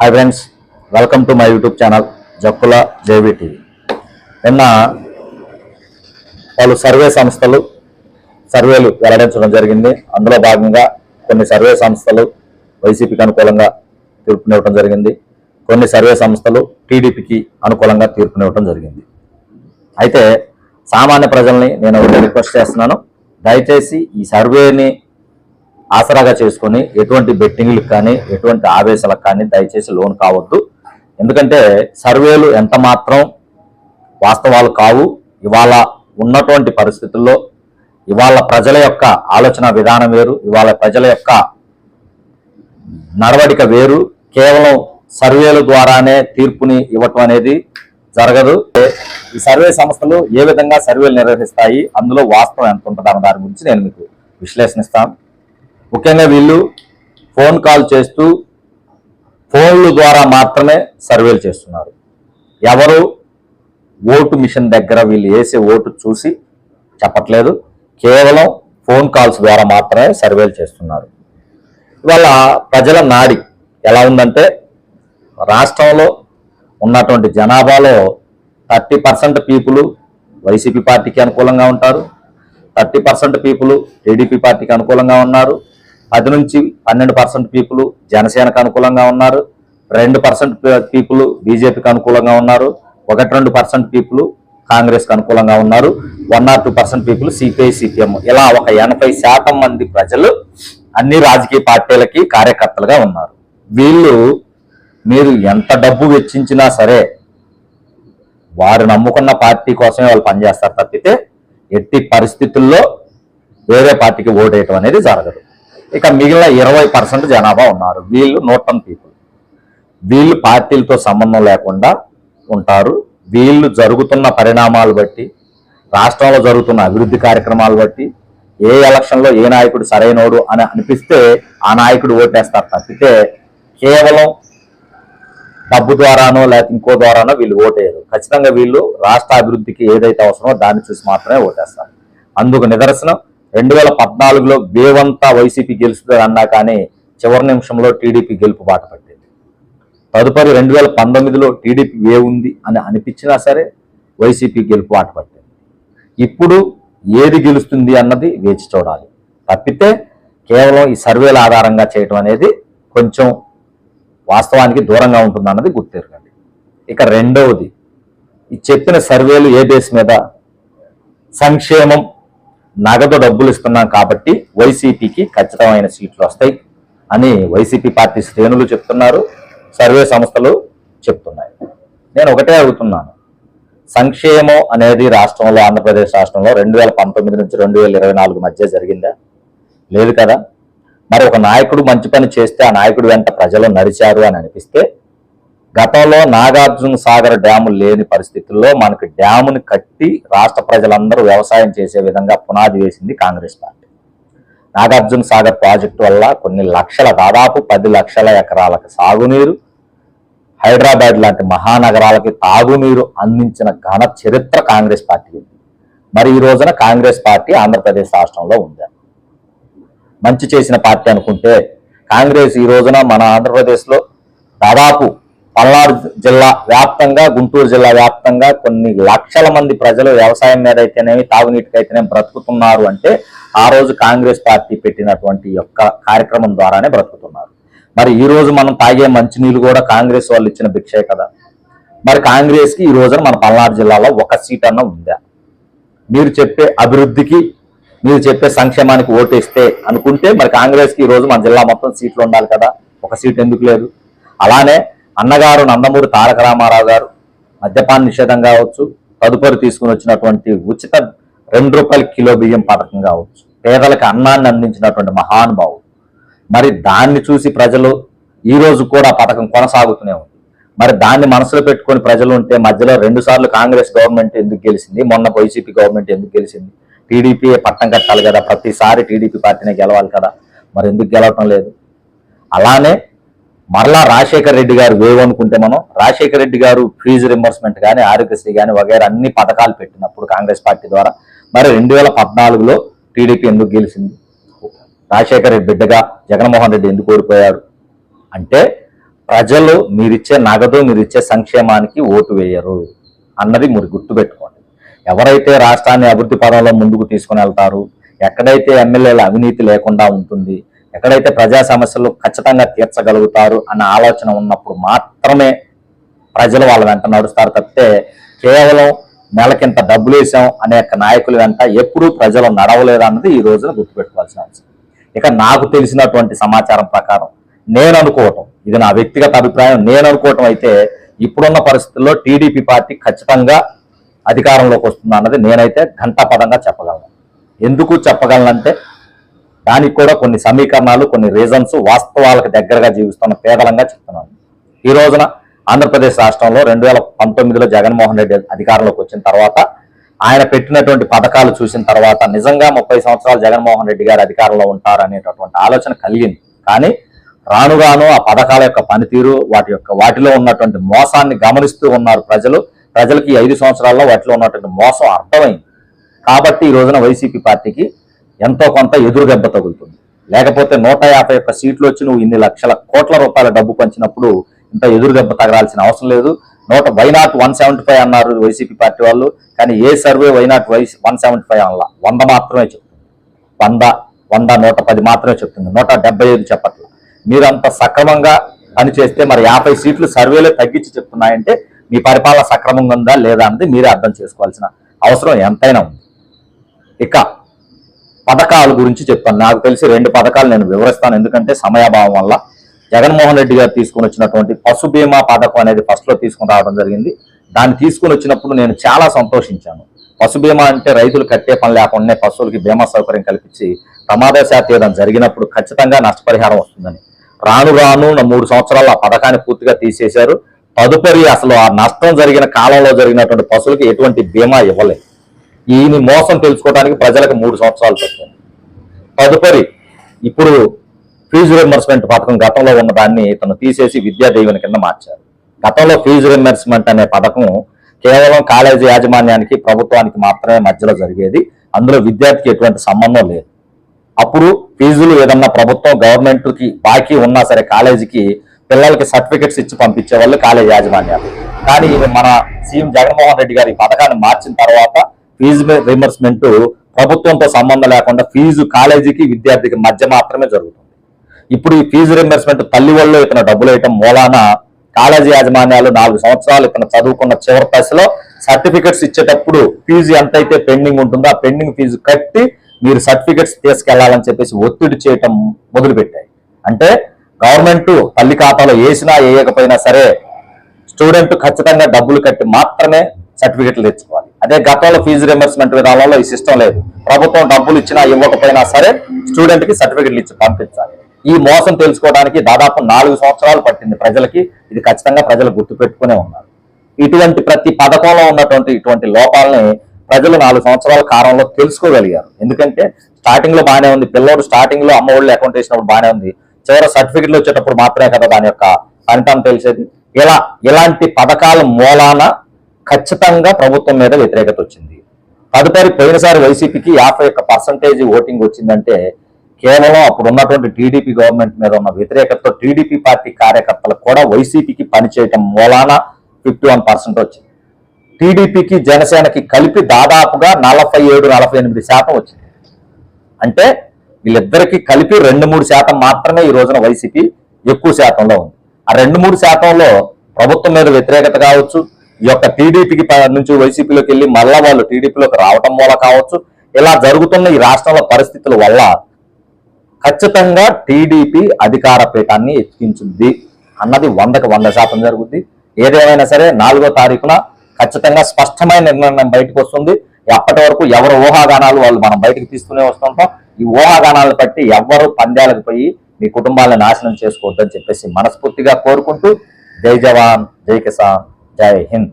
Hi friends welcome to my YouTube channel Jakkula JB TV నిన్న పలు survey సంస్థలు సర్వేలు వెల్లడించడం జరిగింది. అందులో భాగంగా కొన్ని సర్వే సంస్థలు వైసీపీకి అనుకూలంగా తీర్పునివ్వడం జరిగింది. కొన్ని సర్వే సంస్థలు టీడీపీకి అనుకూలంగా తీర్పునివ్వడం జరిగింది. అయితే సామాన్య ప్రజల్ని నేను రిక్వెస్ట్ చేస్తున్నాను. దయచేసి ఈ సర్వేని ఆసరాగా చేసుకొని ఎటువంటి బెట్టింగ్లకు కానీ ఎటువంటి ఆవేశాలకు కానీ దయచేసి లోన్ కావద్దు. ఎందుకంటే సర్వేలు ఎంత మాత్రం వాస్తవాలు కావు. ఇవాళ ఉన్నటువంటి పరిస్థితుల్లో ఇవాళ ప్రజల యొక్క ఆలోచన విధానం వేరు ఇవాళ ప్రజల యొక్క నడవడిక వేరు. కేవలం సర్వేల ద్వారానే తీర్పుని ఇవ్వటం అనేది జరగదు. ఈ సర్వే సంస్థలు ఏ విధంగా సర్వేలు నిర్వహిస్తాయి అందులో వాస్తవం ఎంత ఉంటుంది అన్న దాని గురించి నేను మీకు విశ్లేషణిస్తాను. ముఖ్యంగా వీళ్ళు ఫోన్ కాల్ చేస్తూ ఫోన్ల ద్వారా మాత్రమే సర్వేలు చేస్తున్నారు. ఎవరు ఓటు మిషన్ దగ్గర వీళ్ళు వేసే ఓటు చూసి చెప్పట్లేదు. కేవలం ఫోన్ కాల్స్ ద్వారా మాత్రమే సర్వేలు చేస్తున్నారు. ఇవాళ ప్రజల నాడి ఎలా ఉందంటే రాష్ట్రంలో ఉన్నటువంటి జనాభాలో థర్టీ పర్సెంట్ పీపుల్ వైసీపీ పార్టీకి అనుకూలంగా ఉంటారు. థర్టీ పర్సెంట్ పీపుల్ టీడీపీ పార్టీకి అనుకూలంగా ఉన్నారు. పది నుంచి పన్నెండు పర్సెంట్ పీపుల్ జనసేనకు అనుకూలంగా ఉన్నారు. రెండు పర్సెంట్ పీపుల్ బీజేపీకి అనుకూలంగా ఉన్నారు. ఒకటి రెండు పర్సెంట్ పీపుల్ కాంగ్రెస్కి అనుకూలంగా ఉన్నారు. One or two percent people CPI CPM ఇలా ఒక ఎనభై శాతం మంది ప్రజలు అన్ని రాజకీయ పార్టీలకి కార్యకర్తలుగా ఉన్నారు. వీళ్ళు మీరు ఎంత డబ్బు వెచ్చించినా సరే వారు నమ్ముకున్న పార్టీ కోసమే వాళ్ళు పనిచేస్తారు తప్పితే ఎట్టి పరిస్థితుల్లో వేరే పార్టీకి ఓటేయటం అనేది జరగదు. ఇక మిగిలిన ఇరవై పర్సెంట్ జనాభా ఉన్నారు. వీళ్ళు నోటన్ పీపుల్. వీళ్ళు పార్టీలతో సంబంధం లేకుండా ఉంటారు. వీళ్ళు జరుగుతున్న పరిణామాలు బట్టి రాష్ట్రంలో జరుగుతున్న అభివృద్ధి కార్యక్రమాలు బట్టి ఏ ఎలక్షన్లో ఏ నాయకుడు సరైనోడు అని అనిపిస్తే ఆ నాయకుడు ఓటేస్తారు తప్పితే కేవలం డబ్బు ద్వారానో లేకపోతే ఇంకో ద్వారానో వీళ్ళు ఓటేయరు. ఖచ్చితంగా వీళ్ళు రాష్ట్ర అభివృద్ధికి ఏదైతే అవసరమో దాన్ని చూసి మాత్రమే ఓటేస్తారు. అందుకు నిదర్శనం రెండు వేల పద్నాలుగులో వేవంతా వైసీపీ గెలుస్తుంది అన్నా కానీ చివరి నిమిషంలో టీడీపీ గెలుపు బాట పట్టింది. తదుపరి రెండు వేల పంతొమ్మిదిలో టీడీపీ వే ఉంది అని అనిపించినా సరే వైసీపీ గెలుపు బాట పట్టింది. ఇప్పుడు ఏది గెలుస్తుంది అన్నది వేచి చూడాలి. తప్పితే కేవలం ఈ సర్వేల ఆధారంగా చేయటం అనేది కొంచెం వాస్తవానికి దూరంగా ఉంటుంది అన్నది గుర్తెరగండి. ఇక రెండవది ఈ చెప్పిన సర్వేలు ఏ బేస్ మీద? సంక్షేమం నగదు డబ్బులు ఇస్తున్నాం కాబట్టి వైసీపీకి ఖచ్చితమైన సీట్లు వస్తాయి అని వైసీపీ పార్టీ శ్రేణులు చెప్తున్నారు సర్వే సంస్థలు చెప్తున్నాయి. నేను ఒకటే అడుగుతున్నాను. సంక్షేమం అనేది రాష్ట్రంలో ఆంధ్రప్రదేశ్ రాష్ట్రంలో రెండు వేల పంతొమ్మిది నుంచి రెండు వేల ఇరవై నాలుగు మధ్య జరిగిందా? లేదు కదా. మరి ఒక నాయకుడు మంచి పని చేస్తే ఆ నాయకుడు వెంట ప్రజలు నడిచారు అని అనిపిస్తే గతంలో నాగార్జున సాగర్ డ్యాము లేని పరిస్థితుల్లో మనకి డ్యాముని కట్టి రాష్ట్ర ప్రజలందరూ వ్యవసాయం చేసే విధంగా పునాది వేసింది Congress party. Nagarjuna Sagar project వల్ల కొన్ని లక్షల దాదాపు పది లక్షల ఎకరాలకు సాగునీరు హైదరాబాద్ లాంటి మహానగరాలకి తాగునీరు అందించిన ఘన చరిత్ర కాంగ్రెస్ పార్టీ ఉంది మరి ఈ రోజున కాంగ్రెస్ పార్టీ ఆంధ్రప్రదేశ్ రాష్ట్రంలో ఉంది. మంచి చేసిన పార్టీ అనుకుంటే కాంగ్రెస్ ఈ రోజున మన ఆంధ్రప్రదేశ్లో దాదాపు పల్నాడు జిల్లా వ్యాప్తంగా గుంటూరు జిల్లా వ్యాప్తంగా కొన్ని లక్షల మంది ప్రజలు వ్యవసాయం మీద అయితేనేమి తాగునీటికి బ్రతుకుతున్నారు అంటే ఆ రోజు కాంగ్రెస్ పార్టీ పెట్టినటువంటి యొక్క కార్యక్రమం ద్వారానే బ్రతుకుతున్నారు. మరి ఈ రోజు మనం తాగే మంచినీళ్ళు కూడా కాంగ్రెస్ వాళ్ళు ఇచ్చిన భిక్షే కదా. మరి కాంగ్రెస్కి ఈ రోజున మన పల్నాడు జిల్లాలో ఒక సీట్ అన్న ఉందా? మీరు చెప్పే అభివృద్ధికి మీరు చెప్పే సంక్షేమానికి ఓటేస్తే అనుకుంటే మరి కాంగ్రెస్కి ఈ రోజు మన జిల్లా మొత్తం సీట్లు ఉండాలి కదా. ఒక సీట్ ఎందుకు లేదు? అలానే అన్నగారు నందమూరి తారక రామారావు గారు మద్యపాన నిషేధం కావచ్చు తదుపరి తీసుకుని వచ్చినటువంటి ఉచిత రెండు రూపాయల కిలో బియ్యం పథకం కావచ్చు. పేదలకు అన్నాన్ని అందించినటువంటి మహానుభావుడు. మరి దాన్ని చూసి ప్రజలు ఈ రోజు కూడా పథకం కొనసాగుతూనే ఉంది. మరి దాన్ని మనసులో పెట్టుకొని ప్రజలు ఉంటే మధ్యలో రెండు సార్లు కాంగ్రెస్ గవర్నమెంట్ ఎందుకు గెలిచింది మొన్న వైసీపీ గవర్నమెంట్ ఎందుకు గెలిచింది? టీడీపీ పట్టం కట్టాలి కదా ప్రతిసారి టీడీపీ పార్టీనే గెలవాలి కదా మరి ఎందుకు గెలవటం లేదు? అలానే మరలా రాజశేఖర్ రెడ్డి గారు వేవ్ మనం రాజశేఖర్ రెడ్డి గారు ఫీజు రింబర్స్మెంట్ కానీ ఆరోగ్యశ్రీ కానీ వగైరా అన్ని పథకాలు పెట్టినప్పుడు కాంగ్రెస్ పార్టీ ద్వారా మరి రెండు వేల పద్నాలుగులో టీడీపీ ఎందుకు గెలిచింది? రాజశేఖర్ రెడ్డి బిడ్డగా జగన్మోహన్ రెడ్డి ఎందుకు ఓడిపోయారు అంటే ప్రజలు మీరిచ్చే నగదు మీరిచ్చే సంక్షేమానికి ఓటు వేయరు అన్నది మీరు గుర్తుపెట్టుకోండి. ఎవరైతే రాష్ట్రాన్ని అభివృద్ధి పదంలో ముందుకు తీసుకుని వెళ్తారు ఎక్కడైతే ఎమ్మెల్యేల అవినీతి లేకుండా ఉంటుంది ఎక్కడైతే ప్రజా సమస్యలు ఖచ్చితంగా తీర్చగలుగుతారు అన్న ఆలోచన ఉన్నప్పుడు మాత్రమే ప్రజలు వాళ్ళ వెంట నడుస్తారు తప్పితే కేవలం నెలకింత డబ్బులు వేసాం అనేక నాయకుల వెంట ఎప్పుడూ ప్రజలు నడవలేదు అన్నది ఈ రోజున గుర్తుపెట్టుకోవాల్సిన అవసరం. ఇక నాకు తెలిసినటువంటి సమాచారం ప్రకారం నేను అనుకోవటం ఇది నా వ్యక్తిగత అభిప్రాయం నేను అనుకోవటం అయితే ఇప్పుడున్న పరిస్థితుల్లో టీడీపీ పార్టీ ఖచ్చితంగా అధికారంలోకి వస్తుంది అన్నది నేనైతే ఘంటాపదంగా చెప్పగలను. ఎందుకు చెప్పగలనంటే దానికి కూడా కొన్ని సమీకరణాలు కొన్ని రీజన్స్ వాస్తవాలకు దగ్గరగా జీవిస్తున్న పేదలంగా చెప్తున్నాను. ఈ రోజున ఆంధ్రప్రదేశ్ రాష్ట్రంలో రెండు వేల పంతొమ్మిదిలో జగన్మోహన్ రెడ్డి అధికారంలోకి వచ్చిన తర్వాత ఆయన పెట్టినటువంటి పథకాలు చూసిన తర్వాత నిజంగా ముప్పై సంవత్సరాలు జగన్మోహన్ రెడ్డి గారు అధికారంలో ఉంటారు అనేటటువంటి ఆలోచన కలిగింది. కానీ రానుగాను ఆ పథకాల యొక్క పనితీరు వాటి యొక్క వాటిలో ఉన్నటువంటి మోసాన్ని గమనిస్తూ ఉన్నారు ప్రజలు. ప్రజలకి ఈ ఐదు సంవత్సరాల్లో వాటిలో ఉన్నటువంటి మోసం అర్థమైంది. కాబట్టి ఈ రోజున వైసీపీ పార్టీకి ఎంతో కొంత ఎదురు దెబ్బ తగులుతుంది. లేకపోతే నూట యాభై ఒక్క సీట్లు వచ్చి నువ్వు ఇన్ని లక్షల కోట్ల రూపాయల డబ్బు పంచినప్పుడు ఇంత ఎదురు దెబ్బ తగలాల్సిన అవసరం లేదు. నూట why not one seventy five అన్నారు వైసీపీ పార్టీ వాళ్ళు. కానీ ఏ survey why not why one seventy five అనలా. వంద మాత్రమే చెప్తుంది. వంద వంద నూట పది మాత్రమే చెప్తుంది. నూట డెబ్బై ఐదు చెప్పట్ల. మీరంత సక్రమంగా పనిచేస్తే మరి యాభై సీట్లు సర్వేలో తగ్గించి చెప్తున్నాయంటే మీ పరిపాలన సక్రమంగా ఉందా లేదా అన్నది మీరే అర్థం చేసుకోవాల్సిన అవసరం ఎంతైనా ఉంది. ఇక పథకాల గురించి చెప్తాను. నాకు తెలిసి రెండు పథకాలు నేను వివరిస్తాను. ఎందుకంటే సమయాభావం వల్ల జగన్మోహన్ రెడ్డి గారు తీసుకుని వచ్చినటువంటి పశు బీమా పథకం అనేది ఫస్ట్లో తీసుకుని రావడం జరిగింది. దాన్ని తీసుకుని వచ్చినప్పుడు నేను చాలా సంతోషించాను. పశు బీమా అంటే రైతులు కట్టే పని లేకుండా పశువులకి బీమా సౌకర్యం కల్పించి ప్రమాదశాత్ ఏదైనా జరిగినప్పుడు ఖచ్చితంగా నష్టపరిహారం వస్తుందని. రాను రాను మూడు సంవత్సరాలు ఆ పథకాన్ని పూర్తిగా తీసేశారు. తదుపరి అసలు ఆ నష్టం జరిగిన కాలంలో జరిగినటువంటి పశువులకి ఎటువంటి బీమా ఇవ్వలేదు. ఈయన మోసం తెలుసుకోవడానికి ప్రజలకు మూడు సంవత్సరాలు పట్టింది. తదుపరి ఇప్పుడు ఫీజు రిమర్స్మెంట్ పథకం గతంలో ఉన్న దాన్ని తను తీసేసి విద్యాదీవెన కింద మార్చారు. గతంలో ఫీజు రిమర్స్మెంట్ అనే పథకం కేవలం కాలేజీ యాజమాన్యానికి ప్రభుత్వానికి మాత్రమే మధ్యలో జరిగేది. అందులో విద్యార్థికి ఎటువంటి సంబంధం లేదు. అప్పుడు ఫీజులు ఏదన్నా ప్రభుత్వం గవర్నమెంట్కి బాకీ ఉన్నా సరే కాలేజీకి పిల్లలకి సర్టిఫికెట్స్ ఇచ్చి పంపించే వాళ్ళు యాజమాన్యాలు. కానీ మన సీఎం జగన్మోహన్ రెడ్డి గారి ఈ పథకాన్ని మార్చిన తర్వాత ఫీజు రియంబర్స్మెంట్ ప్రభుత్వంతో సంబంధం లేకుండా ఫీజు కాలేజీకి విద్యార్థికి మధ్య మాత్రమే జరుగుతుంది. ఇప్పుడు ఈ ఫీజు రింబర్స్మెంట్ తల్లి వాళ్ళు ఇతను డబ్బులు వేయటం మూలాన కాలేజీ యాజమాన్యాలు నాలుగు సంవత్సరాలు ఇతను చదువుకున్న చివరి దశలో సర్టిఫికెట్స్ ఇచ్చేటప్పుడు ఫీజు ఎంతైతే పెండింగ్ ఉంటుందో ఆ పెండింగ్ ఫీజు కట్టి మీరు సర్టిఫికెట్స్ తీసుకెళ్ళాలని చెప్పేసి ఒత్తిడి చేయటం మొదలుపెట్టాయి. అంటే గవర్నమెంట్ తల్లి ఖాతాలో వేసినా వేయకపోయినా సరే స్టూడెంట్ ఖచ్చితంగా డబ్బులు కట్టి మాత్రమే సర్టిఫికెట్లు తెచ్చుకోవాలి. అదే గతంలో ఫీజు రియంబర్స్మెంట్ విధానంలో ఈ సిస్టమ్ లేదు. ప్రభుత్వం డబ్బులు ఇచ్చినా ఇవ్వకపోయినా సరే స్టూడెంట్కి సర్టిఫికెట్లు ఇచ్చి పంపించాలి. ఈ మోసం తెలుసుకోవడానికి దాదాపు నాలుగు సంవత్సరాలు పట్టింది ప్రజలకి. ఇది ఖచ్చితంగా ప్రజలు గుర్తుపెట్టుకునే ఉన్నారు. ఇటువంటి ప్రతి పథకంలో ఉన్నటువంటి ఇటువంటి లోపాలని ప్రజలు నాలుగు సంవత్సరాల కాలంలో తెలుసుకోగలిగారు. ఎందుకంటే స్టార్టింగ్లో బాగానే ఉంది. పిల్లోడు స్టార్టింగ్లో అమ్మ ఒళ్ళు అకౌంట్ వేసినప్పుడు బాగానే ఉంది. చివరి సర్టిఫికెట్లు వచ్చేటప్పుడు మాత్రమే కదా దాని యొక్క ఫలితం తెలిసేది. ఇలా ఇలాంటి పథకాల మూలాన ఖచ్చితంగా ప్రభుత్వం మీద వ్యతిరేకత వచ్చింది. తదుపరి పోయినసారి వైసీపీకి యాభై ఒక్క పర్సంటేజ్ ఓటింగ్ వచ్చిందంటే కేవలం అప్పుడు ఉన్నటువంటి టీడీపీ గవర్నమెంట్ మీద ఉన్న వ్యతిరేకతతో టీడీపీ పార్టీ కార్యకర్తలకు కూడా వైసీపీకి పనిచేయటం మూలాన ఫిఫ్టీ వన్ పర్సెంట్ వచ్చింది. టీడీపీకి జనసేనకి కలిపి దాదాపుగా నలభై ఏడు నలభై ఎనిమిది శాతం వచ్చింది. అంటే వీళ్ళిద్దరికి కలిపి రెండు మూడు శాతం మాత్రమే ఈ రోజున వైసీపీ ఎక్కువ శాతంలో ఉంది. ఆ రెండు మూడు శాతంలో ప్రభుత్వం మీద వ్యతిరేకత కావచ్చు ఈ యొక్క టీడీపీకి నుంచి వైసీపీలోకి వెళ్ళి మళ్ళా వాళ్ళు టీడీపీలోకి రావటం వల్ల కావచ్చు. ఇలా జరుగుతున్న ఈ రాష్ట్రంలో పరిస్థితుల వల్ల ఖచ్చితంగా టీడీపీ అధికార పీఠాన్ని ఎక్కించుద్ది అన్నది వందకు వంద శాతం జరుగుద్ది. ఏదేమైనా సరే నాలుగో తారీఖున ఖచ్చితంగా స్పష్టమైన నిర్ణయం బయటకు వస్తుంది. ఎప్పటి వరకు ఎవరు ఊహాగానాలు వాళ్ళు మనం బయటకు తీస్తూనే వస్తుంటాం. ఈ ఊహాగానాలను బట్టి ఎవరు పంద్యాలకు పోయి మీ కుటుంబాలను నాశనం చేసుకోవద్దని చెప్పేసి మనస్ఫూర్తిగా కోరుకుంటూ జై జవాన్ జై కిసాన్. జై హింద్